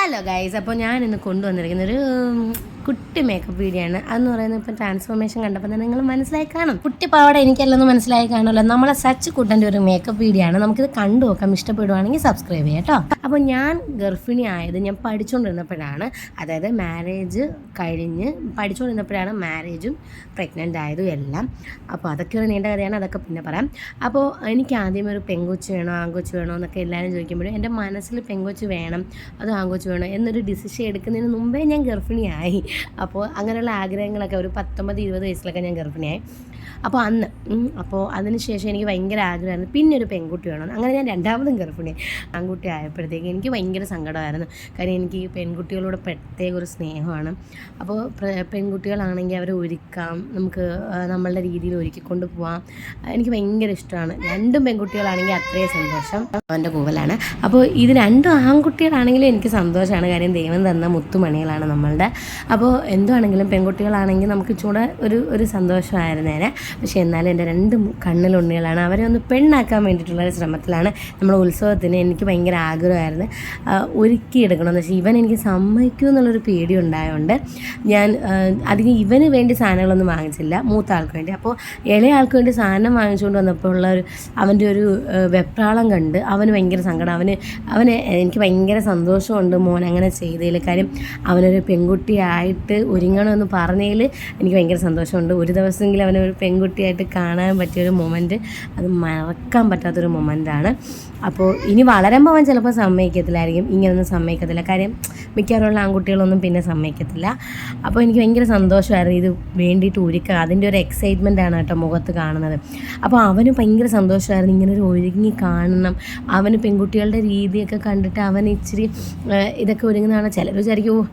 Hello guys അപ്പോൾ ഞാൻ ഇന്ന് കൊണ്ടുവന്നിരിക്കുന്ന ഒരു കുട്ടി മേക്കപ്പ് വീഡിയോ ആണ്. അതെന്ന് പറയുന്നത് ഇപ്പം ട്രാൻസ്ഫോർമേഷൻ കണ്ടപ്പോൾ തന്നെ നിങ്ങൾ മനസ്സിലായി കാണും. കുട്ടി പാവട എനിക്കല്ലെന്ന് മനസ്സിലായി കാണുമല്ലോ. നമ്മളെ സച്ച് കുട്ടന്റെ ഒരു മേക്കപ്പ് വീഡിയോ ആണ്. നമുക്കിത് കണ്ടു നോക്കാം. ഇഷ്ടപ്പെടുവാണെങ്കിൽ സബ്സ്ക്രൈബ് ചെയ്യാം കേട്ടോ. അപ്പോൾ ഞാൻ ഗർഭിണി ആയത് ഞാൻ പഠിച്ചുകൊണ്ടിരുന്നപ്പോഴാണ്. അതായത് മാരേജ് കഴിഞ്ഞ് പഠിച്ചുകൊണ്ടിരുന്നപ്പോഴാണ് മാരേജും പ്രഗ്നന്റ് ആയതും എല്ലാം. അപ്പോൾ അതൊക്കെ ഒരു നീണ്ട കഥയാണ്. അതൊക്കെ പിന്നെ പറയാം. അപ്പോൾ എനിക്ക് ആദ്യം ഒരു പെങ്കൊച്ച് വേണോ ആങ്കൊച്ച് വേണോ എന്നൊക്കെ എല്ലാവരും ചോദിക്കുമ്പോഴും എന്റെ മനസ്സിൽ പെങ്കൊച്ച് വേണം അതോ ആങ്കൊച്ച് വേണോ എന്നൊരു ഡിസിഷൻ എടുക്കുന്നതിന് മുമ്പേ ഞാൻ ഗർഭിണിയായി. അപ്പോൾ അങ്ങനെയുള്ള ആഗ്രഹങ്ങളൊക്കെ ഒരു പത്തൊമ്പത് ഇരുപത് വയസ്സിലൊക്കെ ഞാൻ ഗർഭിണിയായി. അപ്പോൾ അന്ന് അപ്പോൾ അതിന് ശേഷം എനിക്ക് ഭയങ്കര ആഗ്രഹമായിരുന്നു. പിന്നെ ഒരു പെൺകുട്ടി വേണം. അങ്ങനെ ഞാൻ രണ്ടാമതും ഗർഭിണി. ആൺകുട്ടി ആയപ്പോഴത്തേക്ക് എനിക്ക് ഭയങ്കര സങ്കടമായിരുന്നു. കാര്യം എനിക്ക് ഈ പെൺകുട്ടികളോട് പ്രത്യേക ഒരു സ്നേഹമാണ്. അപ്പോൾ പെൺകുട്ടികളാണെങ്കിൽ അവരെ ഒരുക്കാം. നമുക്ക് നമ്മളുടെ രീതിയിൽ ഒരുക്കിക്കൊണ്ട് പോവാം. എനിക്ക് ഭയങ്കര ഇഷ്ടമാണ്. രണ്ടും പെൺകുട്ടികളാണെങ്കിൽ അത്രയും സന്തോഷം. അവന്റെ കൂവലാണ്. അപ്പോൾ ഇത് രണ്ടും ആൺകുട്ടികളാണെങ്കിലും എനിക്ക് സന്തോഷമാണ്. കാര്യം ദൈവം തന്ന മുത്തുമണികളാണ് നമ്മളുടെ. അപ്പോൾ എന്തുവാണെങ്കിലും പെൺകുട്ടികളാണെങ്കിൽ നമുക്ക് ചൂടെ ഒരു ഒരു സന്തോഷമായിരുന്നേനെ. പക്ഷേ എന്നാലും എന്റെ രണ്ട് കണ്ണിലുണ്ണികളാണ് അവരെ ഒന്ന് പെണ്ണാക്കാൻ വേണ്ടിയിട്ടുള്ള ഒരു ശ്രമത്തിലാണ് നമ്മുടെ ഉത്സവത്തിന് എനിക്ക് ഭയങ്കര ആഗ്രഹമായിരുന്നു. ഒരുക്കി ഒരുക്കിയെടുക്കണമെന്ന് വെച്ചാൽ ഇവൻ എനിക്ക് സമ്മതിക്കൂ എന്നുള്ളൊരു പേടി ഉണ്ടായതുകൊണ്ട് ഞാൻ അധികം ഇവന് വേണ്ടി സാധനങ്ങളൊന്നും വാങ്ങിച്ചില്ല മൂത്ത ആൾക്ക് വേണ്ടി. അപ്പോൾ ഇളയ ആൾക്ക് വേണ്ടി സാധനം വാങ്ങിച്ചുകൊണ്ട് വന്നപ്പോൾ ഉള്ള ഒരു അവന്റെ ഒരു വെപ്രാളം കണ്ട് അവന് ഭയങ്കര സങ്കടം. അവന് അവന് എനിക്ക് ഭയങ്കര സന്തോഷമുണ്ട് മോൻ അങ്ങനെ ചെയ്തതിൽ. കാര്യം അവനൊരു പെൺകുട്ടിയായിട്ട് ഒരുങ്ങണമെന്ന് പറഞ്ഞതിൽ എനിക്ക് ഭയങ്കര സന്തോഷമുണ്ട്. ഒരു ദിവസമെങ്കിലും അവനെ ഒരു പെൺകുട്ടിയായിട്ട് കാണാൻ പറ്റിയ ഒരു മൊമെന്റ് അത് മറക്കാൻ പറ്റാത്തൊരു മൊമെന്റാണ് അപ്പോൾ ഇനി വളരുമ്പോൾ അവൻ ചിലപ്പോൾ സമ്മതിക്കത്തില്ലായിരിക്കും. ഇങ്ങനെയൊന്നും സമ്മതിക്കത്തില്ല. കാര്യം മിക്കവാറുള്ള ആൺകുട്ടികളൊന്നും പിന്നെ സമ്മതിക്കത്തില്ല. അപ്പോൾ എനിക്ക് ഭയങ്കര സന്തോഷമായിരുന്നു. ഇത് വേണ്ടിയിട്ട് ഒരുക്കുക. അതിന്റെ ഒരു എക്സൈറ്റ്മെന്റ് ആണ് കേട്ടോ മുഖത്ത് കാണുന്നത്. അപ്പോൾ അവന് ഭയങ്കര സന്തോഷമായിരുന്നു. ഇങ്ങനെ ഒരു ഒരുങ്ങി കാണണം. അവന് പെൺകുട്ടികളുടെ രീതിയൊക്കെ കണ്ടിട്ട് അവൻ ഇച്ചിരി ഇതൊക്കെ ഒരുങ്ങുന്നതാണ്. ചിലർ വിചാരിക്കും ഓ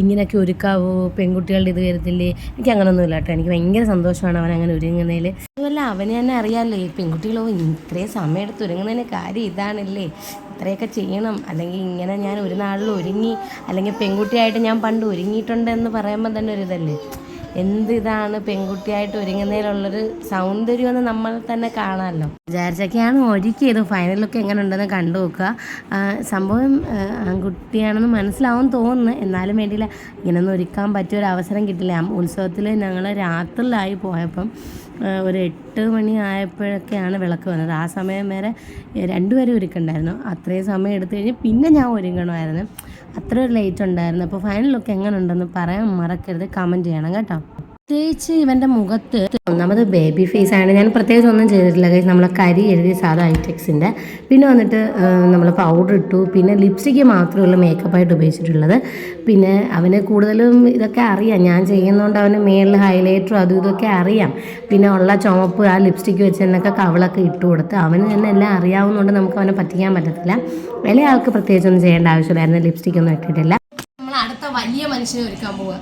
ഇങ്ങനെയൊക്കെ ഒരുക്കാവോ? പെൺകുട്ടികളുടെ ഇത് വരത്തില്ലേ എനിക്ക് അങ്ങനൊന്നുമില്ല കേട്ടോ എനിക്ക് ഭയങ്കര സന്തോഷമാണ് അവൻ അങ്ങനെ ഒരുങ്ങുന്നതിൽ അതുമല്ല അവനെ തന്നെ അറിയാമല്ലോ ഈ പെൺകുട്ടികളോ ഇത്രയും സമയം എടുത്ത് ഒരുങ്ങുന്നതിന് കാര്യം ഇതാണല്ലേ. ഇത്രയൊക്കെ ചെയ്യണം. അല്ലെങ്കിൽ ഇങ്ങനെ ഞാൻ ഒരു നാളിൽ ഒരുങ്ങി അല്ലെങ്കിൽ പെൺകുട്ടിയായിട്ട് ഞാൻ പണ്ട് ഒരുങ്ങിയിട്ടുണ്ടെന്ന് പറയുമ്പോൾ തന്നെ ഒരു ഇതല്ലേ. എന്ത് ഇതാണ് പെൺകുട്ടിയായിട്ട് ഒരുങ്ങുന്നതിലുള്ളൊരു സൗന്ദര്യം എന്ന് നമ്മൾ തന്നെ കാണാമല്ലോ. വിചാരിച്ചൊക്കെയാണ് ഒരുക്കിയത്. ഫൈനൽ ലുക്ക് എങ്ങനെ ഉണ്ടെന്ന് കണ്ടു നോക്കുക. സംഭവം ആൺകുട്ടിയാണെന്ന് മനസ്സിലാവും തോന്നുന്നു. എന്നാലും വേണ്ടിയില്ല. ഇങ്ങനൊന്നും ഒരുക്കാൻ പറ്റിയ ഒരു അവസരം കിട്ടില്ല. ഉത്സവത്തിൽ ഞങ്ങൾ രാത്രിയിലായി പോയപ്പം ഒരു എട്ട് മണി ആയപ്പോഴൊക്കെയാണ് വിളക്ക് വന്നത്. ആ സമയം വരെ രണ്ടുപേരും ഒരുക്കുന്നുണ്ടായിരുന്നു അത്രയും സമയം എടുത്തു കഴിഞ്ഞ് പിന്നെ ഞാൻ ഒരുങ്ങണമായിരുന്നു. അത്ര ലേറ്റ് ഉണ്ടായിരുന്നു. അപ്പോൾ ഫൈനൽ ലുക്ക് എങ്ങനെ ഉണ്ടെന്ന് പറയാൻ മറക്കരുത്. കമന്റ് ചെയ്യണം കേട്ടോ. പ്രത്യേകിച്ച് ഇവന്റെ മുഖത്ത് ഒന്നാമത് ബേബി ഫേസ് ആണ് ഞാൻ പ്രത്യേകിച്ച് ഒന്നും ചെയ്തിട്ടില്ല. Guys. നമ്മളെ കരി എഴുതി സാധാ ഐറ്റക്സിന്റെ പിന്നെ വന്നിട്ട് നമ്മൾ പൗഡർ ഇട്ടു. പിന്നെ ലിപ്സ്റ്റിക്ക് മാത്രമുള്ള മേക്കപ്പായിട്ട് ഉപയോഗിച്ചിട്ടുള്ളത്. പിന്നെ അവന് കൂടുതലും ഇതൊക്കെ അറിയാം. ഞാൻ ചെയ്യുന്നതുകൊണ്ട് അവന് മേളിൽ ഹൈലൈറ്ററും അതും ഇതൊക്കെ അറിയാം. പിന്നെ ഉള്ള ചുമപ്പ് ആ ലിപ്സ്റ്റിക്ക് വെച്ച് തന്നെയൊക്കെ കവളൊക്കെ ഇട്ട് കൊടുത്ത് അവന് തന്നെ എല്ലാം അറിയാവുന്നതുകൊണ്ട് നമുക്ക് അവനെ പറ്റിക്കാൻ പറ്റത്തില്ല. വലിയ ആൾക്ക് പ്രത്യേകിച്ചൊന്നും ചെയ്യേണ്ട ആവശ്യമില്ലായിരുന്നു. ലിപ്സ്റ്റിക്ക് ഒന്നും ഇട്ടിട്ടില്ല. നമ്മൾ അടുത്ത വലിയ മനുഷ്യനെ ഒരുക്കാൻ പോവുക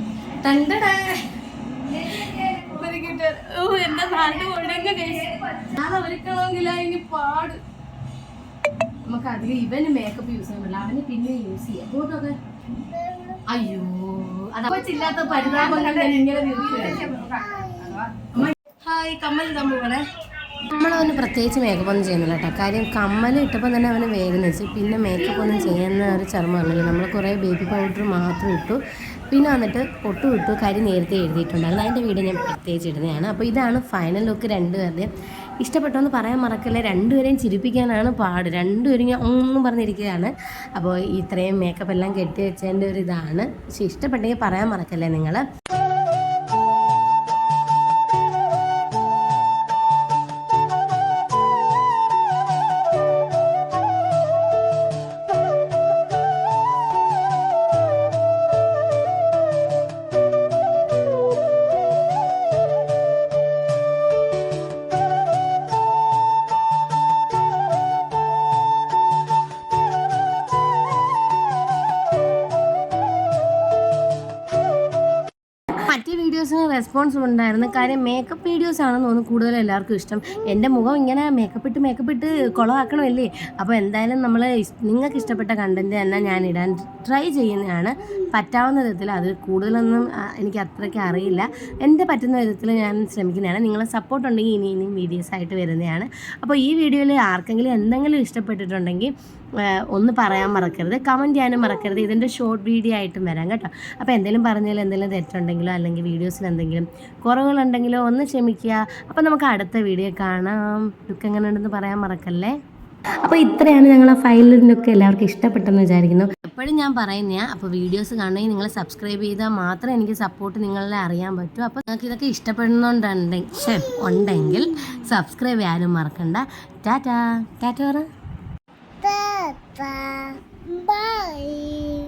എന്റെ നാട് ഒഴുങ്ങ ഞാൻ ഒരുക്കണമെങ്കിലാ ഇനി പാട്. നമുക്ക് അധികം ഇവന് മേക്കപ്പ് യൂസ് ചെയ്യാൻ പറ്റില്ല അവന് പിന്നെ യൂസ് ചെയ്യാം. അങ്ങോട്ടൊക്കെ അയ്യോ അതപ്പച്ചില്ലാത്ത പരിതാപങ്ങൾ ഞാൻ ഇങ്ങനെ ഹായ് കമ്മൽ പോകണേ നമ്മളവന് പ്രത്യേകിച്ച് മേക്കപ്പ് ഒന്നും ചെയ്യുന്നില്ല കേട്ടോ. കാര്യം കമ്മൽ ഇട്ടപ്പോൾ തന്നെ അവന് വേദനിച്ച്. പിന്നെ മേക്കപ്പ് ഒന്നും ചെയ്യുന്ന ഒരു ചർമ്മമാണല്ലോ നമ്മൾ കുറേ ബേബി പൗഡർ മാത്രം ഇട്ടു. പിന്നെ വന്നിട്ട് ഒട്ടും ഇട്ടു കാര്യം നേരത്തെ എഴുതിയിട്ടുണ്ടായിരുന്നു അതിന്റെ വീഡിയോ ഞാൻ പ്രത്യേകിച്ച് ഇടുന്നതാണ്. അപ്പോൾ ഇതാണ് ഫൈനൽ ലുക്ക് രണ്ടുപേരുടെയും. ഇഷ്ടപ്പെട്ടോന്ന് പറയാൻ മറക്കല്ലേ രണ്ടുപേരെയും ചിരിപ്പിക്കാനാണ് പാട്. രണ്ടുപേരും ഒന്നും പറഞ്ഞിരിക്കുകയാണ്. അപ്പോൾ ഇത്രയും മേക്കപ്പ് എല്ലാം കെട്ടി വെച്ചതിന്റെ ഒരു ഇതാണ്. പക്ഷെ ഇഷ്ടപ്പെട്ടെങ്കിൽ പറയാൻ മറക്കല്ലേ നിങ്ങൾ വീഡിയോസിന് റെസ്പോൺസ് ഉണ്ടായിരുന്നു. കാര്യം മേക്കപ്പ് വീഡിയോസ് ആണെന്ന് തോന്നുന്നു കൂടുതൽ എല്ലാവർക്കും ഇഷ്ടം. എന്റെ മുഖം ഇങ്ങനെ മേക്കപ്പ് ഇട്ട് മേക്കപ്പ് ഇട്ട് കുളമാക്കണമല്ലേ? അപ്പോൾ എന്തായാലും നമ്മൾ നിങ്ങൾക്ക് ഇഷ്ടപ്പെട്ട കണ്ടന്റ് തന്നെ ഞാൻ ഇടാൻ ട്രൈ ചെയ്യുന്നതാണ്. പറ്റാവുന്ന വിധത്തിൽ അത് കൂടുതലൊന്നും എനിക്ക് അത്രയ്ക്ക് അറിയില്ല. എന്റെ പറ്റുന്ന വിധത്തിൽ ഞാൻ ശ്രമിക്കുന്നതാണ്. നിങ്ങളെ സപ്പോർട്ട് ഉണ്ടെങ്കിൽ ഇനി ഇനിയും വീഡിയോസ് ആയിട്ട് വരുന്നതാണ്. അപ്പോൾ ഈ വീഡിയോയിൽ ആർക്കെങ്കിലും എന്തെങ്കിലും ഇഷ്ടപ്പെട്ടിട്ടുണ്ടെങ്കിൽ ഒന്ന് പറയാൻ മറക്കരുത്. കമന്റ് ചെയ്യാനും മറക്കരുത്. ഇതിന്റെ ഷോർട്ട് വീഡിയോ ആയിട്ടും വരാം കേട്ടോ. അപ്പോൾ എന്തെങ്കിലും പറഞ്ഞാൽ എന്തെങ്കിലും തെറ്റുണ്ടെങ്കിലോ അല്ലെങ്കിൽ വീഡിയോസിൽ എന്തെങ്കിലും കുറവുകളുണ്ടെങ്കിലോ ഒന്ന് ക്ഷമിക്കുക. അപ്പോൾ നമുക്ക് അടുത്ത വീഡിയോ കാണാം. ലുക്ക് എങ്ങനെ ഉണ്ടെന്ന് പറയാൻ മറക്കല്ലേ? അപ്പോൾ ഇത്രയാണ് ഞങ്ങൾ ആ ഫയലിനൊക്കെ എല്ലാവർക്കും ഇഷ്ടപ്പെട്ടെന്ന് വിചാരിക്കുന്നു. എപ്പോഴും ഞാൻ പറയുന്ന അപ്പോൾ വീഡിയോസ് കാണണമെങ്കിൽ നിങ്ങൾ സബ്സ്ക്രൈബ് ചെയ്താൽ മാത്രമേ എനിക്ക് സപ്പോർട്ട് നിങ്ങളെ അറിയാൻ പറ്റൂ. അപ്പോൾ നിങ്ങൾക്ക് ഇതൊക്കെ ഇഷ്ടപ്പെടുന്നുണ്ടെങ്കിൽ ഉണ്ടെങ്കിൽ സബ്സ്ക്രൈബ് ചെയ്യാനും മറക്കണ്ട. ടാറ്റാ. Tata Bye.